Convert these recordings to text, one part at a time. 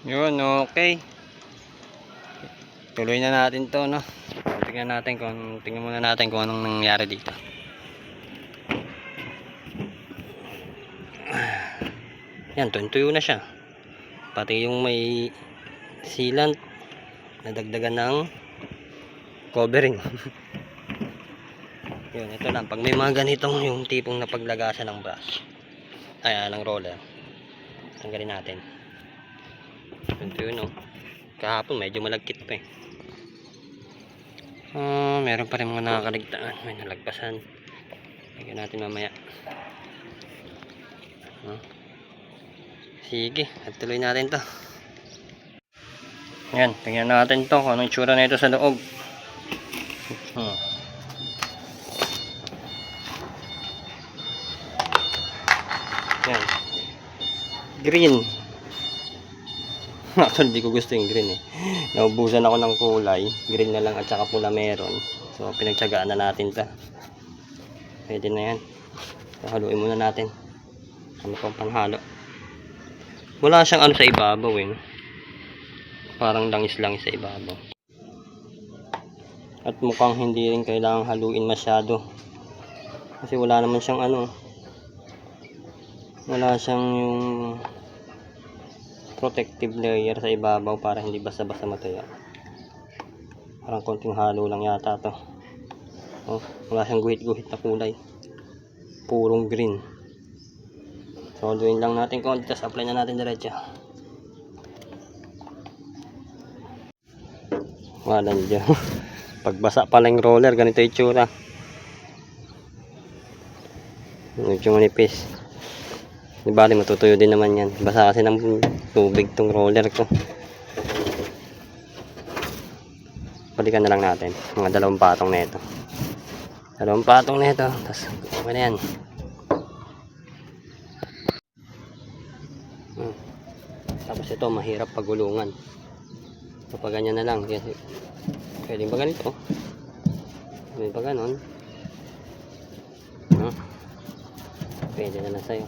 Yun, okay. Tuloy na natin to, no? Tingnan natin kung, tingnan muna natin kung anong nangyari dito. Yan, tuntuyo na siya. Pati yung may sealant, nadagdagan ng covering. Yun, ito lang. Pag may mga ganitong yung tipong napaglagasan ng brush, ay, ng roller, tanggalin natin. Ito yun, oh. Kahapon, medyo malagkit pa eh. Ah, meron pa rin mga nakakaligtaan. May nalagpasan. Lagyan natin mamaya. Ah. Sige, at tuloy natin to. Yan, tingnan natin to kung anong tsura na ito sa loob. Hmm. Yan. Green. Actually, di ko gusto yung green eh. Naubusan ako ng kulay. Green na lang at saka pula meron. So, pinagtsagaan na natin ta. Pwede na yan. So, haluin muna natin. Ano pang panghalo. Wala siyang ano sa ibabaw eh. Parang langis-langis sa ibabaw. At mukhang hindi rin kailangang haluin masyado. Kasi wala naman siyang ano. Wala siyang yung protective layer sa ibabaw para hindi basta-basta matuya. Parang konting halo lang yata to. Oh, wala siyang guhit-guhit na kulay. Purong green. So, haluin lang natin konti, tapos apply na natin diretso. Wala dyan. Pagbasa pa lang yung roller, ganito yung tsura. Medyo manipis. Di bali, matutuyo din naman yan. Basa kasi ng tubig tong roller ko. Balikan na lang natin. Mga dalawang patong na ito. Dalawang patong na ito. Tapos, okay na yan. Hmm. Tapos ito, mahirap pagulungan. So, pag ganyan na lang. Kasi, pwede ba ganito? Pwede ba ganon? No? Pwede na lang sa'yo.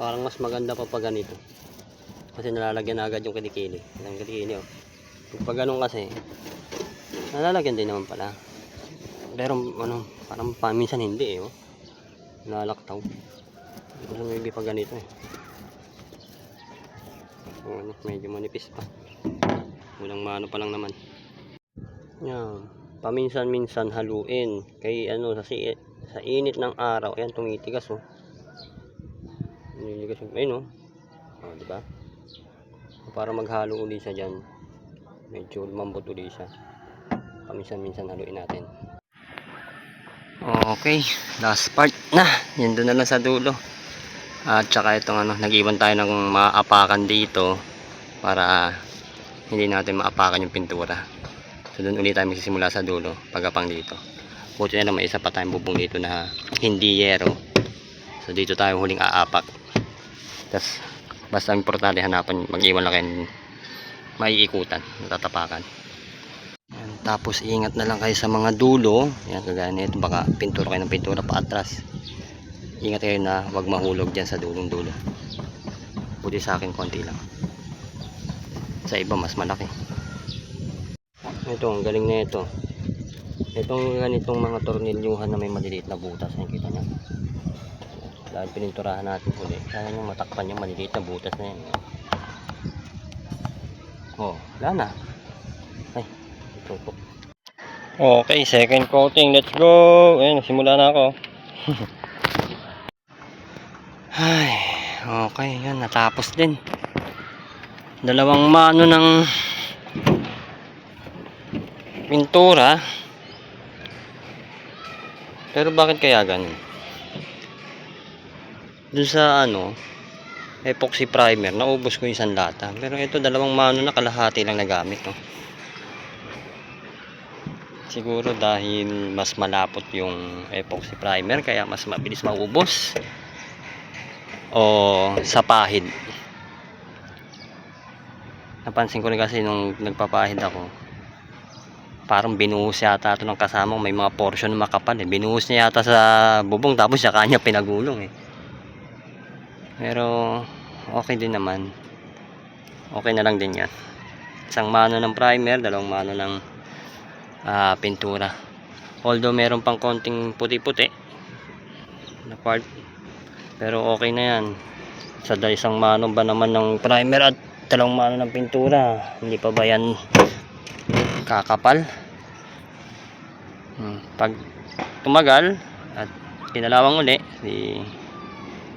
Parang mas maganda pa pag ganito. Kasi nalalagyan na agad yung kilikili. Yung kilikili oh. Pag ganun kasi, nalalagyan din naman pala. Pero ano, parang paminsan hindi eh oh. Nalalaktaw. Kasi maybe pag ganito eh. O, ano, medyo manipis pa. Walang mano pa lang naman. Yan. Paminsan-minsan haluin. Kay ano, sa, sa init ng araw, ayan tumitigas oh. Nililigas yung, ayun oh. Oh, di ba? Para maghalo uli siya dyan. Medyo lumambot uli siya. Paminsan-minsan haluin natin. Okay, last part na. Yun doon na lang sa dulo. At saka itong ano, nag-iwan tayo ng maapakan dito para hindi natin maapakan yung pintura. So doon ulit tayo magsisimula sa dulo, pagapang dito. Buti na lang may isa pa tayong bubong dito na hindi yero. So dito tayo huling aapak. Tapos basta ang importante hanapan, mag-iwan lang kayo maiikutan, natatapakan. Yan, tapos ingat na lang kayo sa mga dulo. Yan kagaya nito baka pintura kayo ng pintura pa atras. Ingat kayo na wag mahulog diyan sa dulong dulo. Buti sa akin konti lang. Sa iba mas malaki. Ito, ang galing na ito. Itong ganitong mga tornilyuhan na may maliliit na butas. Nakikita niyo? Dahil pininturahan natin uli. Kaya nyo matakpan yung maliliit na butas na yan. Oh, wala na. Ay, po. Okay, second coating. Let's go. Ayun, simula na ako. Ay, okay. Yan, natapos din. Dalawang mano ng pintura. Pero bakit kaya ganun? Dun sa ano, epoxy primer, naubos ko yung isang lata. Pero ito, dalawang mano na kalahati lang nagamit. No? Siguro dahil mas malapot yung epoxy primer, kaya mas mabilis maubos. O sa pahid. Napansin ko rin kasi nung nagpapahid ako, parang binuhos yata ito ng kasama ko. May mga portion na makapal eh. Binuhos niya yata sa bubong tapos siya kanya pinagulong eh. Pero okay din naman. Okay na lang din yan. Isang mano ng primer, dalawang mano ng ah, pintura. Although meron pang konting puti-puti na part. Pero okay na yan. Sa isang mano ba naman ng primer at dalawang mano ng pintura. Hindi pa ba yan kakapal? Hmm. Pag tumagal at kinalawang uli, di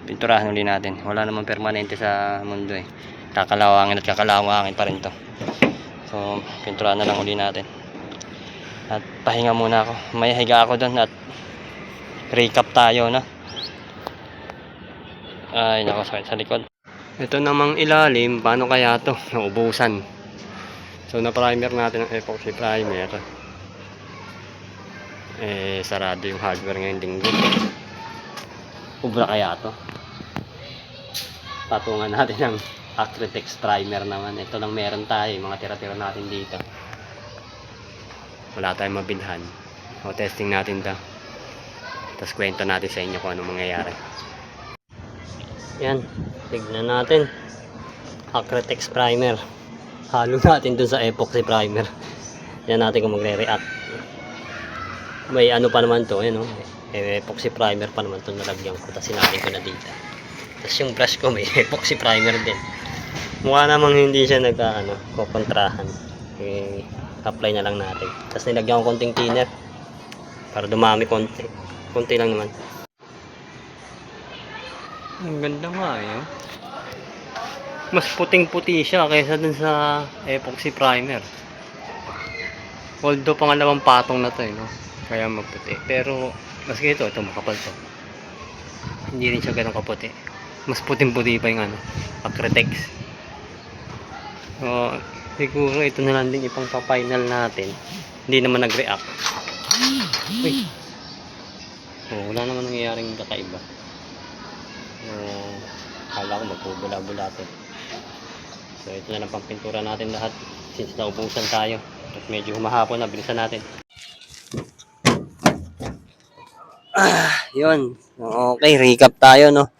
pinturahan uli natin. Wala namang permanente sa mundo eh. Kakalawangin at kakalawangin pa rin to. So, pinturahan na lang uli natin. At pahinga muna ako. May higa ako doon at recap tayo na. Ay, nako sa likod. Ito namang ilalim, paano kaya to? Naubusan. So, na-primer natin ang epoxy primer. Eh, sarado yung hardware ngayong linggo. Ubra kaya to? Patungan natin ng Acrytex primer naman. Ito lang meron tayo, mga tira-tira natin dito. Wala tayong mabilhan. O, testing natin to. Tapos kwento natin sa inyo kung anong mangyayari. Yan, tignan natin. Acrytex primer. Halo natin dun sa epoxy primer. Yan natin kung magre-react. May ano pa naman to, ano, eh, epoxy primer pa naman to nalagyan ko. Tapos sinali ko na dito. Tapos yung brush ko may epoxy primer din. Mukha namang hindi siya nagka, ano, kukontrahan. Eh, apply na lang natin. Tapos nilagyan ko konting thinner. Para dumami konti. Konti lang naman. Ang ganda nga eh. Mas puting-puti siya kaysa dun sa epoxy primer. Although pangalawang patong na to eh, no? Kaya magputi. Pero, mas ito, ito makapal to. Hindi rin siya ganun kaputi. Mas puting-puti pa yung ano, Acrytex. So, siguro ito na lang din ipang pa-final natin. Hindi naman nag-react. Uy! Oh, wala naman nangyayaring kakaiba. Uh, kala ko magpubula-bula to. So ito na lang pang pintura natin lahat since naubusan tayo. At medyo humahapon na, bilisan natin. Ah, yun. Okay, recap tayo, no?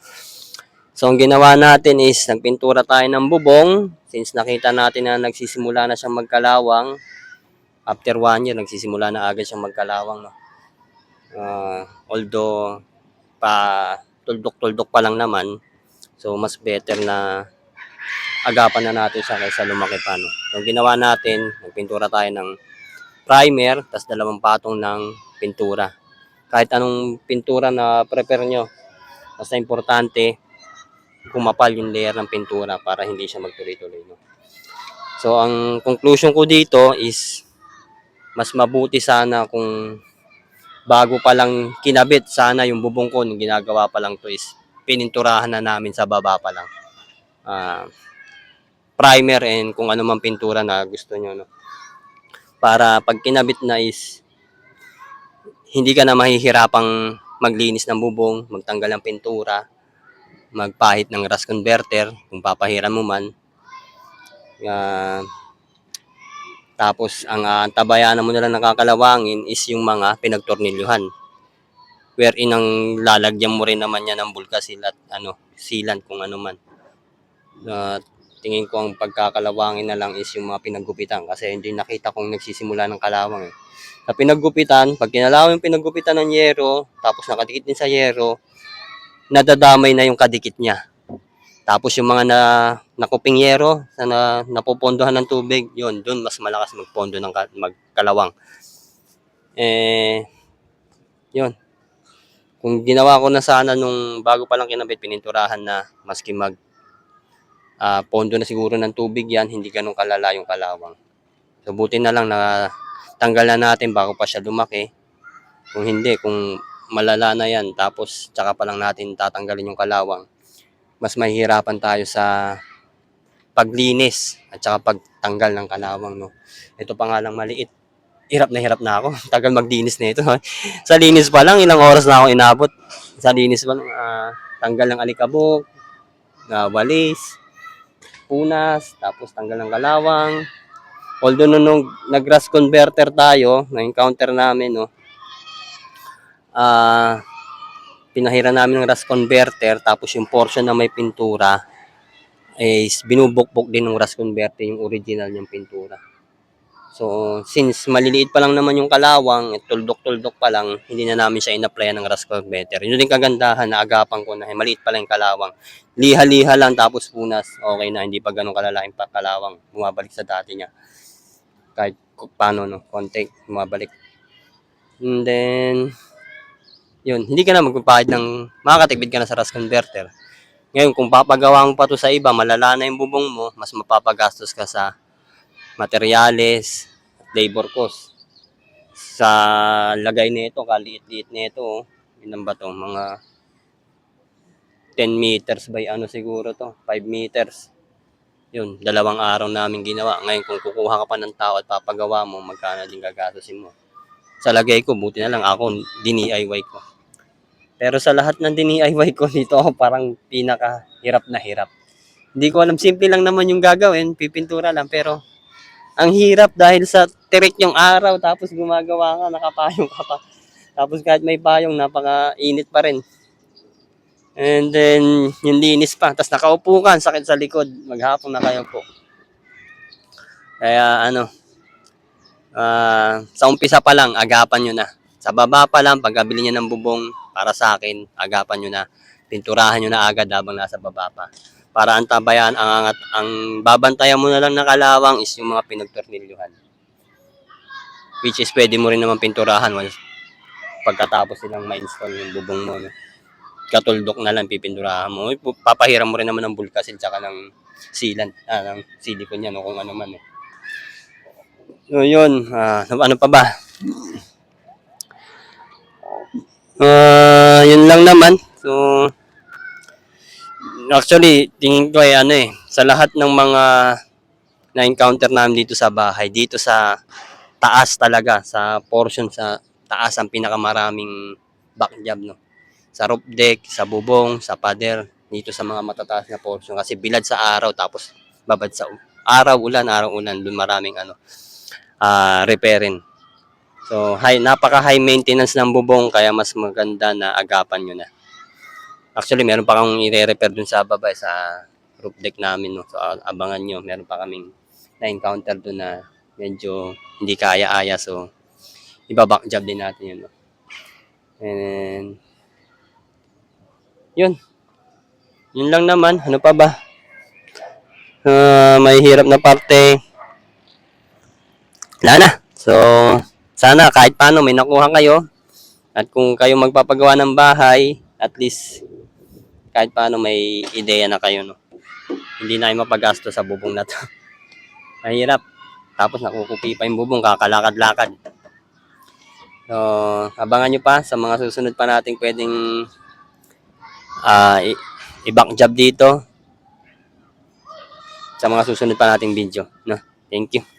So, ang ginawa natin is, nagpintura tayo ng bubong. Since nakita natin na nagsisimula na siyang magkalawang. After one year, nagsisimula na agad siyang magkalawang, no? Ah, although, pa tuldok-tuldok pa lang naman. So, mas better na agapan na natin siya kaysa lumaki pa. No? Ang ginawa natin, nagpintura tayo ng primer, tas dalawang patong ng pintura. Kahit anong pintura na prepare nyo, basta importante, kumapal yung layer ng pintura para hindi siya magtuloy-tuloy. No? So, ang conclusion ko dito is, mas mabuti sana kung bago pa lang kinabit sana yung bubong ko nung ginagawa pa lang to is pininturahan na namin sa baba pa lang. Ah, primer and kung ano mang pintura na gusto nyo. No? Para pag kinabit na is hindi ka na mahihirapang maglinis ng bubong, magtanggal ng pintura, magpahit ng rust converter kung papahiran mo man. Ah, tapos ang uh, tabayanan mo na lang nakakalawangin is yung mga pinagtornilyuhan. Wherein ang lalagyan mo rin naman yan ng bulkasil at ano, sealant kung ano man. Uh, tingin ko ang pagkakalawangin na lang is yung mga pinaggupitan kasi hindi nakita kong nagsisimula ng kalawang eh. Sa pinaggupitan, pag kinalawang yung pinaggupitan ng yero, tapos nakadikit din sa yero, nadadamay na yung kadikit niya. Tapos yung mga na nakuping yero na, na napupondohan ng tubig, yon doon mas malakas magpondo ng ka- magkalawang. Eh, yon Kung ginawa ko na sana nung bago pa lang kinabit, pininturahan na maski mag ah, pondo na siguro ng tubig yan, hindi ganun kalala yung kalawang. So buti na lang na tanggal na natin bago pa siya lumaki. Kung hindi, kung malala na yan, tapos tsaka pa lang natin tatanggalin yung kalawang, mas mahihirapan tayo sa paglinis at saka pagtanggal ng kalawang. No? Ito pa nga lang maliit. Hirap na hirap na ako. Tagal maglinis na ito. sa linis pa lang, ilang oras na ako inabot. Sa linis pa lang, ah, tanggal ng alikabok, uh, walis, punas, tapos tanggal ng kalawang. Although nung, nung nag-rust converter tayo, na-encounter namin, no, ah, pinahira namin ng rust converter, tapos yung portion na may pintura, is binubukbok din ng rust converter yung original niyang pintura. So, since maliliit pa lang naman yung kalawang, at tuldok-tuldok pa lang, hindi na namin siya in-applyan ng rust converter. Yun din kagandahan na agapan ko na eh, maliit pa lang yung kalawang. Liha-liha lang tapos punas, okay na, hindi pa ganun kalalaking pa kalawang. Bumabalik sa dati niya. Kahit paano, no, konti, bumabalik. And then, yun, hindi ka na magpapahid ng, makakatipid ka na sa rust converter. Ngayon, kung papagawa mo pa to sa iba, malala na yung bubong mo, mas mapapagastos ka sa materyales, labor cost. Sa lagay nito, kaliit-liit nito, oh. ilan ba to? Mga 10 meters by ano siguro to? 5 meters. Yun, dalawang araw namin ginawa. Ngayon, kung kukuha ka pa ng tao at papagawa mo, magkano din gagastusin mo. Sa lagay ko, buti na lang ako, dini-IY ko. Pero sa lahat ng dini-IY ko, dito parang pinaka hirap na hirap. Hindi ko alam, simple lang naman yung gagawin, pipintura lang, pero ang hirap dahil sa tirik yung araw, tapos gumagawa ka, nakapayong ka pa. Tapos kahit may payong, napaka-init pa rin. And then, yung linis pa. Tapos nakaupo ka, sakit sa likod. Maghapon na kayo po. Kaya ano, ah, sa umpisa pa lang, agapan nyo na. Sa baba pa lang, pagkabili niya ng bubong, para sa akin, agapan nyo na. Pinturahan nyo na agad habang nasa baba pa. Para ang tabayan, ang, ang, ang babantayan mo na lang na kalawang is yung mga pinagtornilyuhan. Which is pwede mo rin naman pinturahan once pagkatapos silang ma-install yung bubong mo. No? Katuldok na lang pipinturahan mo. Papahiram mo rin naman ng bulkasil tsaka ng sealant, ah, ng silicone yan o kung ano man. Eh. So yun, ah, ano pa ba? Ah, yun lang naman. So, actually, tingin ko ay ano eh, sa lahat ng mga na-encounter namin dito sa bahay, dito sa taas talaga, sa portion sa taas ang pinakamaraming back job, no? Sa roof deck, sa bubong, sa pader, dito sa mga matataas na portion. Kasi bilad sa araw, tapos babad sa araw, ulan, araw, ulan, doon maraming ano, ah repairing. So, high, napaka high maintenance ng bubong, kaya mas maganda na agapan nyo na. Actually, meron pa kang i-repair dun sa baba, eh, sa roof deck namin, no? So, abangan nyo, meron pa kaming na-encounter dun na medyo hindi kaya-aya. So, iba-back job din natin yun. No? And, yun. Yun lang naman. Ano pa ba? Ah, may hirap na parte. Wala na. So, sana kahit paano may nakuha kayo. At kung kayo magpapagawa ng bahay, at least kahit paano may ideya na kayo. No? Hindi na kayo mapagasto sa bubong na to. Mahirap. Tapos nakukupi pa yung bubong, kakalakad-lakad. So, abangan nyo pa sa mga susunod pa nating pwedeng ah i- i-back job dito sa mga susunod pa nating video. No? Thank you.